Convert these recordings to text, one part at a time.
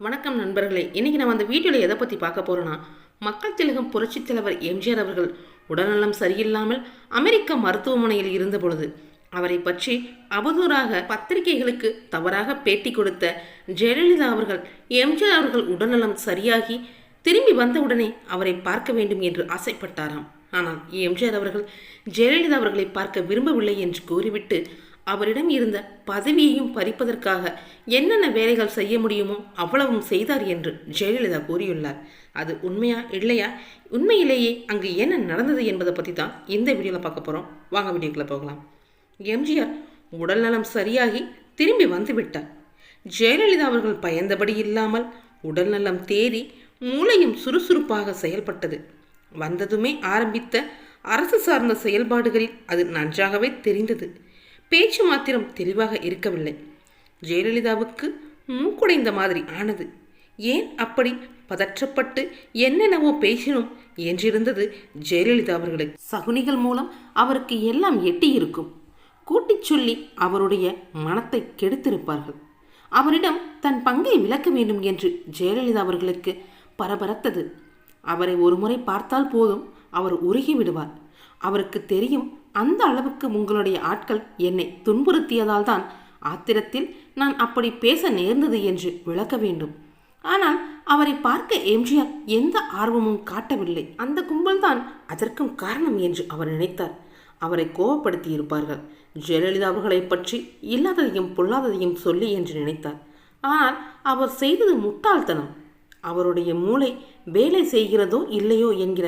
வணக்கம் நண்பர்களே. இன்றைக்கி நம்ம அந்த வீடியோவில் எதை பற்றி பார்க்க போகிறோன்னா மக்கள் திலகம் புரட்சித் தலைவர் எம்ஜிஆர் அவர்கள் உடல்நலம் சரியில்லாமல் அமெரிக்க மருத்துவமனையில் இருந்த பொழுது அவரை பற்றி அவதூறாக பத்திரிகைகளுக்கு தவறாக பேட்டி கொடுத்த ஜெயலலிதா அவர்கள் எம்ஜிஆர் அவர்கள் உடல்நலம் சரியாகி திரும்பி வந்தவுடனே அவரை பார்க்க வேண்டும் என்று ஆசைப்பட்டாராம். ஆனால் எம்ஜிஆர் அவர்கள் ஜெயலலிதா அவர்களை பார்க்க விரும்பவில்லை என்று கூறிவிட்டு அவரிடம் இருந்த பதவியையும் பறிப்பதற்காக என்னென்ன வேலைகள் செய்ய முடியுமோ அவ்வளவும் செய்தார் என்று ஜெயலலிதா கூறியுள்ளார். அது உண்மையா இல்லையா? உண்மையிலேயே அங்கு என்ன நடந்தது என்பதை பற்றி தான் இந்த வீடியோவில் பார்க்க போகிறோம் வாங்க வீடியோக்குள்ளே போகலாம். எம்ஜிஆர் உடல்நலம் சரியாகி திரும்பி வந்து விட்டார் ஜெயலலிதா அவர்கள் பயந்தபடி இல்லாமல் உடல்நலம் தேறி மூளையும் சுறுசுறுப்பாக செயல்பட்டது. வந்ததுமே ஆரம்பித்த அரசு சார்ந்த செயல்பாடுகளில் அது நன்றாகவே தெரிந்தது. பேச்சு மாத்திரம் தெளிவாக இருக்கவில்லை. ஜெயலலிதாவுக்கு மூக்குடைந்த மாதிரி ஆனது. ஏன் அப்படி பதற்றப்பட்டு என்னென்னவோ பேசினோம் என்றிருந்தது ஜெயலலிதா அவர்களுக்கு. சகுனிகள் மூலம் அவருக்கு எல்லாம் எட்டியிருக்கும். கூட்டிச் சொல்லி அவருடைய மனத்தை கெடுத்திருப்பார்கள். அவரிடம் தன் பங்கை விளக்க வேண்டும் என்று ஜெயலலிதா அவர்களுக்கு பரபரத்தது. அவரை ஒருமுறை பார்த்தால் போதும் அவர் உருகி விடுவார். அவருக்கு தெரியும் அந்த அளவுக்கு உங்களுடைய ஆட்கள் என்னை துன்புறுத்தியதால் தான் ஆத்திரத்தில் நான் அப்படி பேச நேர்ந்தது என்று விளக்க வேண்டும். ஆனால் அவரை பார்க்க எம்ஜிஆர் எந்த ஆர்வமும் காட்டவில்லை. அந்த கும்பல்தான் அதற்கும் காரணம் என்று அவர் நினைத்தார். அவரை கோபப்படுத்தி இருப்பார்கள் ஜெயலலிதா அவர்களை பற்றி இல்லாததையும் பொல்லாததையும் சொல்லி என்று நினைத்தார். ஆனால் அவர் செய்தது முட்டாள்தனம். அவருடைய மூளை வேலை செய்கிறதோ இல்லையோ என்கிற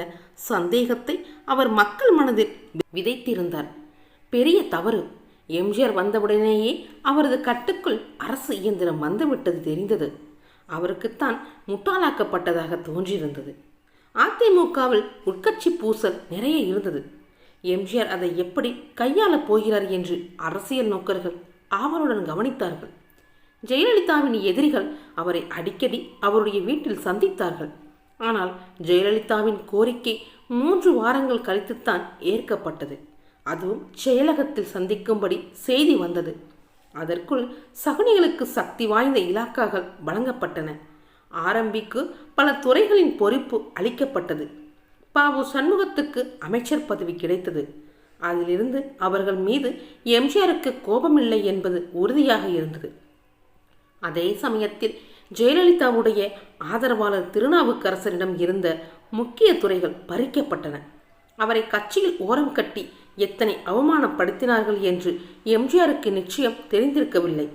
சந்தேகத்தை அவர் மக்கள் மனதில் விதைத்திருந்தார். பெரிய தவறு. எம்ஜிஆர் வந்தவுடனேயே அவரது கட்டுக்குள் அரசு இயந்திரம் வந்துவிட்டது தெரிந்தது. அவருக்குத்தான் முட்டாளாக்கப்பட்டதாக தோன்றியிருந்தது. அதிமுகவில் உட்கட்சி பூசல் நிறைய இருந்தது. எம்ஜிஆர் அதை எப்படி கையாளப் போகிறார் என்று அரசியல் நோக்கர்கள் ஆவலுடன் கவனித்தார்கள். ஜெயலலிதாவின் எதிரிகள் அவரை அடிக்கடி அவருடைய வீட்டில் சந்தித்தார்கள். ஆனால் ஜெயலலிதாவின் கோரிக்கை மூன்று வாரங்கள் கழித்துத்தான் ஏற்கப்பட்டது. அதுவும் செயலகத்தில் சந்திக்கும்படி செய்தி வந்தது. அதற்குள் சகுனிகளுக்கு சக்தி வாய்ந்த இலாக்காக்கள் வழங்கப்பட்டன. ஆரம்பிக்கு பல துறைகளின் பொறுப்பு அளிக்கப்பட்டது. பாபு சண்முகத்துக்கு அமைச்சர் பதவி கிடைத்தது. அதிலிருந்து அவர்கள் மீது எம்ஜிஆருக்கு கோபமில்லை என்பது உறுதியாக இருந்தது. அதே சமயத்தில் ஜெயலலிதாவுடைய ஆதரவாளர் திருநாவுக்கரசரிடம் இருந்த முக்கிய துறைகள் பறிக்கப்பட்டன. அவரை கட்சியில் ஓரம் கட்டி எத்தனை அவமானப்படுத்தினார்கள் என்று எம்ஜிஆருக்கு நிச்சயம் தெரிந்திருக்கவில்லை.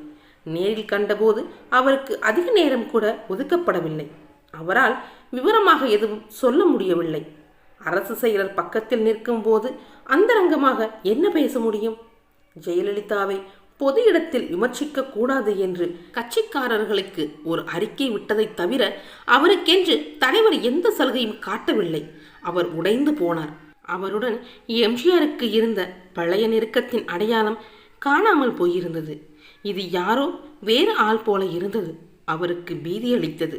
நேரில் கண்டபோது அவருக்கு அதிக நேரம் கூட ஒதுக்கப்படவில்லை. அவரால் விவரமாக எதுவும் சொல்ல முடியவில்லை. அரசு செயலர் பக்கத்தில் நிற்கும் போது அந்தரங்கமாக என்ன பேச முடியும்? ஜெயலலிதாவை பொது இடத்தில் விமர்சிக்க கூடாது என்று கட்சிக்காரர்களுக்கு ஒரு அறிக்கை விட்டதை தவிர அவருக்கென்று தலைவர் எந்த சலுகையும் காட்டவில்லை. அவர் உடைந்து போனார். அவருடன் எம்ஜிஆருக்கு இருந்த பழைய நெருக்கத்தின் அடையாளம் காணாமல் போயிருந்தது. இது யாரோ வேறு ஆள் போல இருந்தது. அவருக்கு பீதி அளித்தது.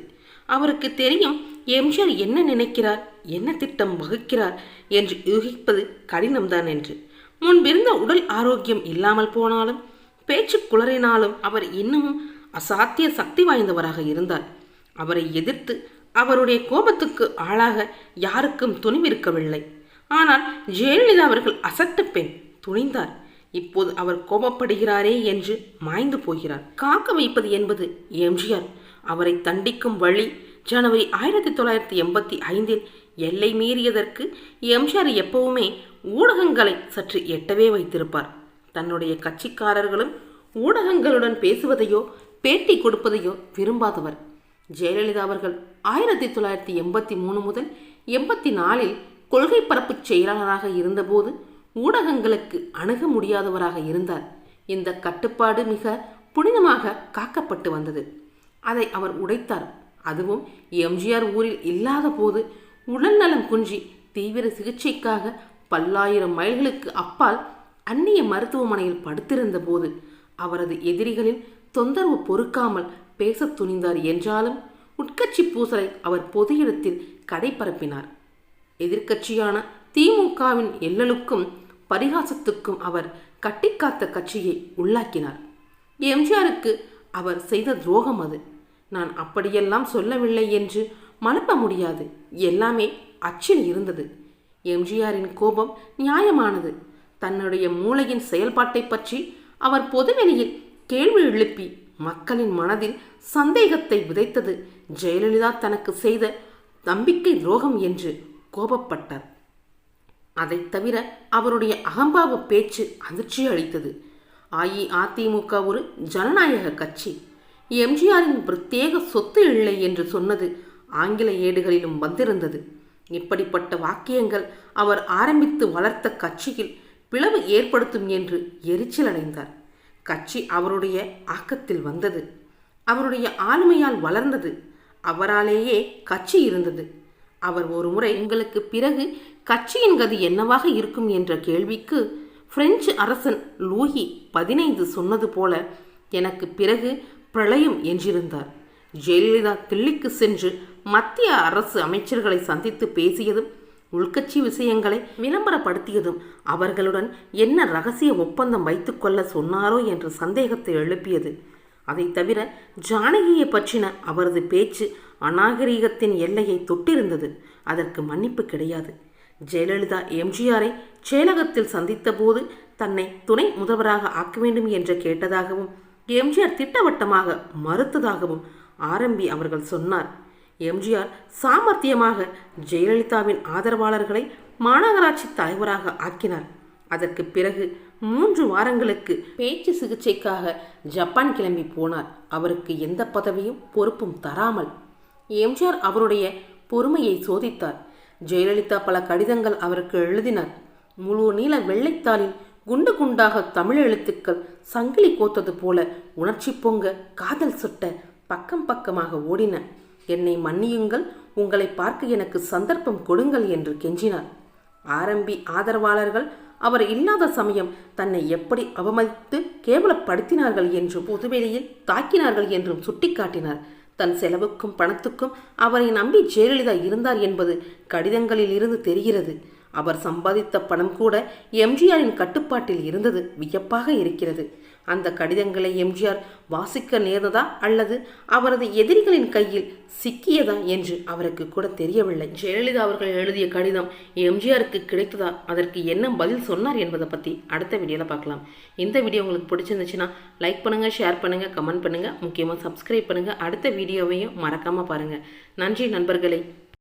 அவருக்கு தெரியும் எம்ஜிஆர் என்ன நினைக்கிறார் என்ன திட்டம் வகுக்கிறார் என்று யூகிப்பது கடினம்தான் என்று. முன்பிருந்த உடல் ஆரோக்கியம் இல்லாமல் போனாலும் பேச்சு குளறினாலும் அவர் இன்னமும் அசாத்திய சக்தி வாய்ந்தவராக இருந்தார். அவரை எதிர்த்து அவருடைய கோபத்துக்கு ஆளாக யாருக்கும் துணிவிருக்கவில்லை. ஆனால் ஜெயலலிதா அவர்கள் அசட்டு பெண் துணிந்தார். இப்போது அவர் கோபப்படுகிறாரே என்று மாய்ந்து போகிறார். காக்க வைப்பது என்பது எம்ஜிஆர். அவரை தண்டிக்கும் வழி ஜனவரி ஆயிரத்தி தொள்ளாயிரத்தி எண்பத்தி ஐந்தில் எல்லை மீறியதற்கு எம்ஜிஆர் எப்பவுமே ஊடகங்களை சற்று எட்டவே வைத்திருப்பார். தன்னுடைய கட்சிக்காரர்களும் ஊடகங்களுடன் பேசுவதையோ பேட்டி கொடுப்பதையோ விரும்பாதவர். ஜெயலலிதா அவர்கள் ஆயிரத்தி தொள்ளாயிரத்தி எண்பத்தி மூணு முதல் எண்பத்தி நாலில் கொள்கை பரப்பு செயலாளராக இருந்தபோது ஊடகங்களுக்கு அணுக முடியாதவராக இருந்தார். இந்த கட்டுப்பாடு மிக புனிதமாக காக்கப்பட்டு வந்தது. அதை அவர் உடைத்தார். அதுவும் எம்ஜிஆர் ஊரில் இல்லாத போது உடல்நலம் குன்றி தீவிர சிகிச்சைக்காக பல்லாயிரம் மைல்களுக்கு அப்பால் அந்நிய மருத்துவமனையில் படுத்திருந்த போது அவரது எதிரிகளின் தொந்தரவு பொறுக்காமல் பேசத் துணிந்தார் என்றாலும் உட்கட்சி பூசலை அவர் பொது இடத்தில் கடைபரப்பினார். எதிர்க்கட்சியான திமுகவின் எல்லலுக்கும் பரிகாசத்துக்கும் அவர் கட்டிக்காத்த கட்சியை உள்ளாக்கினார். எம்ஜிஆருக்கு அவர் செய்த துரோகம் அது. நான் அப்படியெல்லாம் சொல்லவில்லை என்று மழுப்ப முடியாது. எல்லாமே அச்சில் இருந்தது. எம்ஜிஆரின் கோபம் நியாயமானது. தன்னுடைய மூளையின் செயல்பாட்டை பற்றி அவர் பொதுவெளியில் கேள்வி எழுப்பி மக்களின் மனதில் சந்தேகத்தை விதைத்தது. ஜெயலலிதா தனக்கு செய்த நம்பிக்கை துரோகம் என்று கோபப்பட்டார். அதைத் தவிர அவருடைய அகம்பாவ பேச்சு அதிர்ச்சி அளித்தது. அஇஅதிமுக ஒரு ஜனநாயக கட்சி. எம்ஜிஆரின் பிரத்யேக சொத்து இல்லை என்று சொன்னது ஆங்கில ஏடுகளிலும் வந்திருந்தது. இப்படிப்பட்ட வாக்கியங்கள் அவர் ஆரம்பித்து வளர்த்த கட்சியில் பிளவு ஏற்படுத்தும் என்று எரிச்சல் அடைந்தார். கட்சி அவருடைய ஆக்கத்தில் வந்தது. அவருடைய ஆளுமையால் வளர்ந்தது. அவராலேயே கட்சி இருந்தது. அவர் ஒரு முறை உங்களுக்கு பிறகு கட்சியின் கதி என்னவாக இருக்கும் என்ற கேள்விக்கு பிரெஞ்சு அரசன் லூயி பதினைந்து சொன்னது போல எனக்கு பிறகு பிரளயம் என்றிருந்தார். ஜெயலலிதா தில்லிக்கு சென்று மத்திய அரசு அமைச்சர்களை சந்தித்து பேசியதும் உள்கட்சி விஷயங்களை விளம்பரப்படுத்தியதும் அவர்களுடன் என்ன ரகசிய ஒப்பந்தம் வைத்துக்கொள்ள சொன்னாரோ என்ற சந்தேகத்தை எழுப்பியது. அதை தவிர ஜானகியை பற்றின அவரது பேச்சு அநாகரீகத்தின் எல்லையை தொட்டிருந்தது. அதற்கு மன்னிப்பு கிடையாது. ஜெயலலிதா எம்ஜிஆரை செயலகத்தில் சந்தித்தபோது தன்னை துணை முதல்வராக ஆக்க வேண்டும் என்று கேட்டதாகவும் எம்ஜிஆர் திட்டவட்டமாக மறுத்ததாகவும் ஆரம்பி அவர்கள் சொன்னார். எம்ஜிஆர் சாமர்த்தியமாக ஜெயலலிதாவின் ஆதரவாளர்களை மாநகராட்சி தலைவராக ஆக்கினார். அதற்கு பிறகு மூன்று வாரங்களுக்கு பேச்சு சிகிச்சைக்காக ஜப்பான் கிளம்பி போனார். அவருக்கு எந்த பதவியும் பொறுப்பும் தராமல் எம்ஜிஆர் அவருடைய பொறுமையை சோதித்தார். ஜெயலலிதா பல கடிதங்கள் அவருக்கு எழுதினார். முழு நீள வெள்ளைத்தாளில் குண்டு குண்டாக தமிழ் எழுத்துக்கள் சங்கிலி கோத்தது போல உணர்ச்சி பொங்க காதல் சுட்ட பக்கம் பக்கமாக ஓடின. என்னை மன்னியுங்கள் உங்களை பார்க்க எனக்கு சந்தர்ப்பம் கொடுங்கள் என்று கெஞ்சினார். ஆரம்பி ஆதரவாளர்கள் அவர் இல்லாத சமயம் தன்னை எப்படி அவமதித்து கேவலப்படுத்தினார்கள் என்றும் பொதுவெளியில் தாக்கினார்கள் என்றும் சுட்டிக்காட்டினார். தன் செலவுக்கும் பணத்துக்கும் அவரை நம்பி ஜெயலலிதா இருந்தார் என்பது கடிதங்களில் இருந்து தெரிகிறது. அவர் சம்பாதித்த பணம் கூட எம்ஜிஆரின் கட்டுப்பாட்டில் இருந்தது வியப்பாக இருக்கிறது. அந்த கடிதங்களை எம்ஜிஆர் வாசிக்க நேர்ந்ததா அல்லது அவரது எதிரிகளின் கையில் சிக்கியதா என்று அவருக்கு கூட தெரியவில்லை. ஜெயலலிதா அவர்கள் எழுதிய கடிதம் எம்ஜிஆருக்கு கிடைத்ததா? அதற்கு என்ன பதில் சொன்னார் என்பதை பற்றி அடுத்த வீடியோவில் பார்க்கலாம். இந்த வீடியோ உங்களுக்கு பிடிச்சிருந்துச்சுன்னா லைக் பண்ணுங்கள் ஷேர் பண்ணுங்கள் கமெண்ட் பண்ணுங்கள் முக்கியமாக சப்ஸ்கிரைப் பண்ணுங்கள் அடுத்த வீடியோவையும் மறக்காமல் பாருங்கள் நன்றி நண்பர்களே.